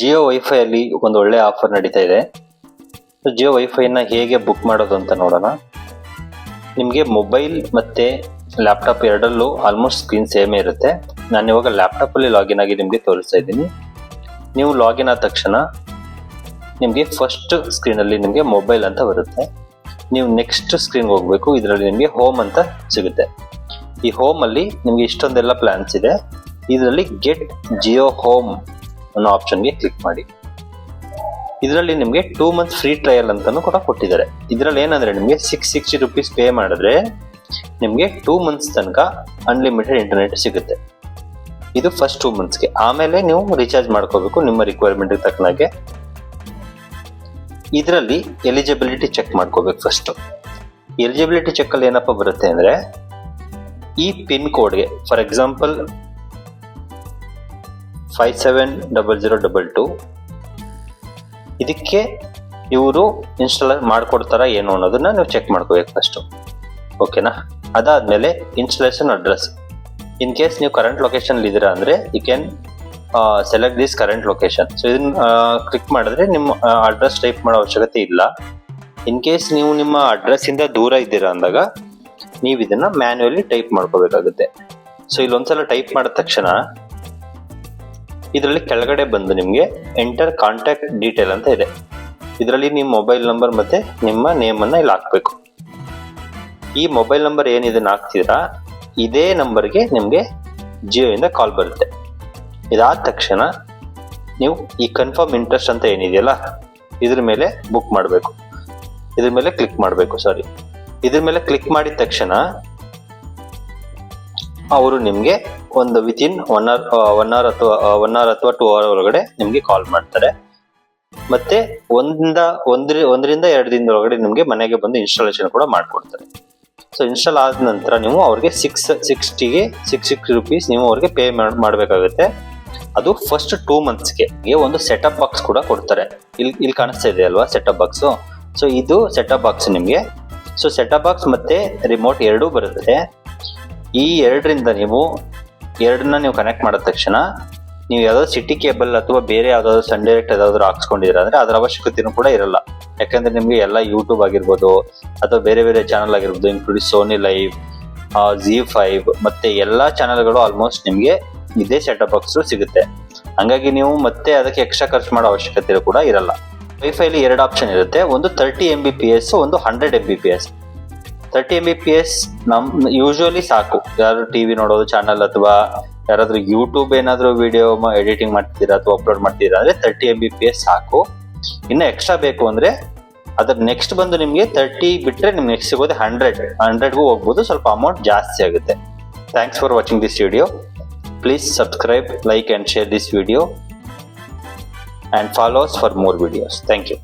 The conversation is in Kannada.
ಜಿಯೋ ವೈಫೈ ಅಲ್ಲಿ ಒಂದು ಒಳ್ಳೆ ಆಫರ್ ನಡೀತಾ ಇದೆ. ಜಿಯೋ ವೈಫೈನ ಹೇಗೆ ಬುಕ್ ಮಾಡೋದು ಅಂತ ನೋಡೋಣ. ನಿಮಗೆ ಮೊಬೈಲ್ ಮತ್ತೆ ಲ್ಯಾಪ್ಟಾಪ್ ಎರಡಲ್ಲೂ ಆಲ್ಮೋಸ್ಟ್ ಸ್ಕ್ರೀನ್ ಸೇಮೇ ಇರುತ್ತೆ. ನಾನು ಇವಾಗ ಲ್ಯಾಪ್ಟಾಪಲ್ಲಿ ಲಾಗಿನ್ ಆಗಿ ನಿಮಗೆ ತೋರಿಸ್ತಾ ಇದ್ದೀನಿ. ನೀವು ಲಾಗಿನ್ ಆದ ತಕ್ಷಣ ನಿಮಗೆ ಫಸ್ಟ್ ಸ್ಕ್ರೀನಲ್ಲಿ ನಿಮಗೆ ಮೊಬೈಲ್ ಅಂತ ಬರುತ್ತೆ. ನೀವು ನೆಕ್ಸ್ಟ್ ಸ್ಕ್ರೀನ್ಗೆ ಹೋಗಬೇಕು, ಇದರಲ್ಲಿ ನಿಮಗೆ ಹೋಮ್ ಅಂತ ಸಿಗುತ್ತೆ. ಈ ಹೋಮಲ್ಲಿ ನಿಮಗೆ ಇಷ್ಟೊಂದೆಲ್ಲ ಪ್ಲಾನ್ಸ್ ಇದೆ. ಇದರಲ್ಲಿ ಗೆಟ್ ಜಿಯೋ ಹೋಮ್ ಅನ್ನೋ ಆಪ್ಷನ್ಗೆ ಕ್ಲಿಕ್ ಮಾಡಿ. ಇದರಲ್ಲಿ ನಿಮಗೆ ಟೂ ಮಂತ್ಸ್ ಫ್ರೀ ಟ್ರಯಲ್ ಅಂತಾನು ಕೂಡ ಕೊಟ್ಟಿದ್ದಾರೆ. ಇದರಲ್ಲಿ ಏನಂದ್ರೆ ನಿಮಗೆ ಸಿಕ್ಸ್ ಸಿಕ್ಸ್ಟಿ ರುಪೀಸ್ ಪೇ ಮಾಡಿದ್ರೆ ನಿಮಗೆ ಟೂ ಮಂತ್ಸ್ ತನಕ ಅನ್ಲಿಮಿಟೆಡ್ ಇಂಟರ್ನೆಟ್ ಸಿಗುತ್ತೆ. ಇದು ಫಸ್ಟ್ ಟೂ ಮಂತ್ಸ್ಗೆ ಆಮೇಲೆ ನೀವು ರೀಚಾರ್ಜ್ ಮಾಡ್ಕೋಬೇಕು ನಿಮ್ಮ ರಿಕ್ವೈರ್ಮೆಂಟ್ ತಕ್ಕನಾಗೆ ಇದರಲ್ಲಿ ಎಲಿಜಿಬಿಲಿಟಿ ಚೆಕ್ ಮಾಡ್ಕೋಬೇಕು ಫಸ್ಟ್ ಎಲಿಜಿಬಿಲಿಟಿ ಚೆಕ್ ಅಲ್ಲಿ ಏನಪ್ಪ ಬರುತ್ತೆ ಅಂದ್ರೆ ಈ ಪಿನ್ ಕೋಡ್ಗೆ for example five seven double zero double two ಇದಕ್ಕೆ ಇವರು ಇನ್ಸ್ಟಾಲ್ ಮಾಡಿಕೊಡ್ತಾರ ಏನು ಅನ್ನೋದನ್ನ ನೀವು ಚೆಕ್ ಮಾಡ್ಕೋಬೇಕು ಫಸ್ಟ್ ಓಕೆನಾ ಅದಾದ್ಮೇಲೆ ಇನ್ಸ್ಟಾಲೇಷನ್ ಅಡ್ರೆಸ್ ಇನ್ ಕೇಸ್ ನೀವು ಕರೆಂಟ್ ಲೊಕೇಶನ್ ಇದ್ದೀರಾ ಅಂದರೆ you can select this current location so ಇದನ್ನ ಕ್ಲಿಕ್ ಮಾಡಿದ್ರೆ ನಿಮ್ಮ ಅಡ್ರೆಸ್ ಟೈಪ್ ಮಾಡೋ ಅವಶ್ಯಕತೆ ಇಲ್ಲ. ಇನ್ ಕೇಸ್ ನೀವು ನಿಮ್ಮ ಅಡ್ರೆಸ್ ಇಂದ ದೂರ ಇದ್ದೀರಾ ಅಂದಾಗ, ನೀವು ಇದನ್ನ ಮ್ಯಾನ್ಯಲಿ ಟೈಪ್ ಮಾಡ್ಕೋಬೇಕಾಗುತ್ತೆ. ಸೊ ಇಲ್ಲೊಂದ್ಸಲ ಟೈಪ್ ಮಾಡಿದ ತಕ್ಷಣ ಇದರಲ್ಲಿ ಕೆಳಗಡೆ ಬಂದು ನಿಮಗೆ ಎಂಟರ್ ಕಾಂಟ್ಯಾಕ್ಟ್ ಡೀಟೇಲ್ ಅಂತ ಇದೆ. ಇದರಲ್ಲಿ ನಿಮ್ಮ ಮೊಬೈಲ್ ನಂಬರ್ ಮತ್ತೆ ನಿಮ್ಮ ನೇಮ್ ಅನ್ನ ಇಲ್ಲಿ ಹಾಕಬೇಕು. ಈ ಮೊಬೈಲ್ ನಂಬರ್ ಏನಿದನ್ನ ಹಾಕ್ತೀರಾ ಇದೇ ನಂಬರ್ಗೆ ನಿಮಗೆ ಜಿಯೋ ಇಂದ ಕಾಲ್ ಬರುತ್ತೆ. ಇದಾದ ತಕ್ಷಣ ನೀವು ಈ ಕನ್ಫರ್ಮ್ ಇಂಟ್ರೆಸ್ಟ್ ಅಂತ ಏನಿದೆಯಲ್ಲ, ಇದ್ರ ಮೇಲೆ ಬುಕ್ ಮಾಡಬೇಕು. ಇದ್ರ ಮೇಲೆ ಕ್ಲಿಕ್ ಮಾಡಬೇಕು ಸಾರಿ ಇದ್ರ ಮೇಲೆ ಕ್ಲಿಕ್ ಮಾಡಿದ ತಕ್ಷಣ ಅವರು ನಿಮಗೆ ಒಂದು within one hour one hour ಅಥವಾ ಒನ್ ಅವರ್ ಅಥವಾ ಟೂ ಅವರ್ ಒಳಗಡೆ ನಿಮಗೆ ಕಾಲ್ ಮಾಡ್ತಾರೆ. ಮತ್ತೆ ಒಂದ, ಒಂದ್ರ, ಒಂದರಿಂದ ಎರಡು ದಿನದ ಒಳಗಡೆ ನಿಮಗೆ ಮನೆಗೆ ಬಂದು ಇನ್ಸ್ಟಾಲೇಷನ್ ಕೂಡ ಮಾಡಿಕೊಡ್ತಾರೆ. ಸೊ ಇನ್ಸ್ಟಾಲ್ ಆದ ನಂತರ ನೀವು ಅವ್ರಿಗೆ ಸಿಕ್ಸ್ ಸಿಕ್ಸ್ಟಿಗೆ ಸಿಕ್ಸ್ ಸಿಕ್ಸ್ ರುಪೀಸ್ ನೀವು ಅವ್ರಿಗೆ ಪೇ ಮಾಡಬೇಕಾಗುತ್ತೆ. ಅದು ಫಸ್ಟ್ ಟೂ ಮಂತ್ಸ್ಗೆ ಒಂದು ಸೆಟಪ್ ಬಾಕ್ಸ್ ಕೂಡ ಕೊಡ್ತಾರೆ. ಇಲ್ಲಿ ಇಲ್ಲಿ ಕಾಣಿಸ್ತಾ ಇದೆ ಅಲ್ವಾ ಸೆಟಪ್ ಬಾಕ್ಸು ಸೊ ಇದು ಸೆಟಪ್ ಬಾಕ್ಸ್ ನಿಮಗೆ. ಸೊ ಸೆಟಪ್ ಬಾಕ್ಸ್ ಮತ್ತೆ ರಿಮೋಟ್ ಎರಡೂ ಬರುತ್ತೆ. ಈ ಎರಡರಿಂದ ನೀವು ಎರಡನ್ನ ನೀವು ಕನೆಕ್ಟ್ ಮಾಡಿದ ತಕ್ಷಣ ನೀವು ಯಾವ್ದಾದ್ರು ಸಿಟಿ ಕೇಬಲ್ ಅಥವಾ ಬೇರೆ ಯಾವ್ದಾದ್ರು ಸನ್ ಡೈರೆಕ್ಟ್ ಯಾವ್ದಾದ್ರು ಹಾಕ್ಸ್ಕೊಂಡಿರ ಅಂದ್ರೆ ಅದ್ರ ಅವಶ್ಯಕತೆನೂ ಕೂಡ ಇರಲ್ಲ. ಯಾಕಂದ್ರೆ ನಿಮ್ಗೆ ಎಲ್ಲ ಯೂಟ್ಯೂಬ್ ಆಗಿರ್ಬೋದು ಅಥವಾ ಬೇರೆ ಬೇರೆ ಚಾನಲ್ ಆಗಿರ್ಬೋದು including Sony LIV Zee five ಮತ್ತೆ ಎಲ್ಲಾ ಚಾನಲ್ಗಳು ಆಲ್ಮೋಸ್ಟ್ ನಿಮ್ಗೆ ಇದೇ ಸೆಟಪ್ ಬಾಕ್ಸ್ ಸಿಗುತ್ತೆ. ಹಂಗಾಗಿ ನೀವು ಮತ್ತೆ ಅದಕ್ಕೆ ಎಕ್ಸ್ಟ್ರಾ ಖರ್ಚು ಮಾಡೋ ಅವಶ್ಯಕತೆ ಕೂಡ ಇರಲ್ಲ. ವೈಫೈಲಿ ಎರಡು ಆಪ್ಷನ್ ಇರುತ್ತೆ. ಒಂದು thirty M B P S ಒಂದು hundred M B P S thirty M B P S ನಮ್ ಯೂಶಲಿ ಸಾಕು. ಯಾರು ಟಿವಿ ನೋಡೋದು ಚಾನಲ್ ಅಥವಾ ಯಾರಾದ್ರೂ ಯೂಟ್ಯೂಬ್ ಏನಾದ್ರು ವಿಡಿಯೋ ಎಡಿಟಿಂಗ್ ಮಾಡ್ತೀರಾ ಅಥವಾ ಅಪ್ಲೋಡ್ ಮಾಡ್ತೀರಾ ಅಂದ್ರೆ thirty M B P S ಸಾಕು. ಇನ್ನು ಎಕ್ಸ್ಟ್ರಾ ಬೇಕು ಅಂದ್ರೆ ಅದ್ರ ನೆಕ್ಸ್ಟ್ ಬಂದು ನಿಮಗೆ ತರ್ಟಿ ಬಿಟ್ರೆ ನಿಮ್ಗೆ ನೆಕ್ಸ್ಟ್ ಸಿಗೋದು ಹಂಡ್ರೆಡ್ ಹಂಡ್ರೆಡ್ಗೂ ಹೋಗ್ಬೋದು, ಸ್ವಲ್ಪ ಅಮೌಂಟ್ ಜಾಸ್ತಿ ಆಗುತ್ತೆ. Thanks for watching this video please subscribe like and share this video and follows for more videos thank you.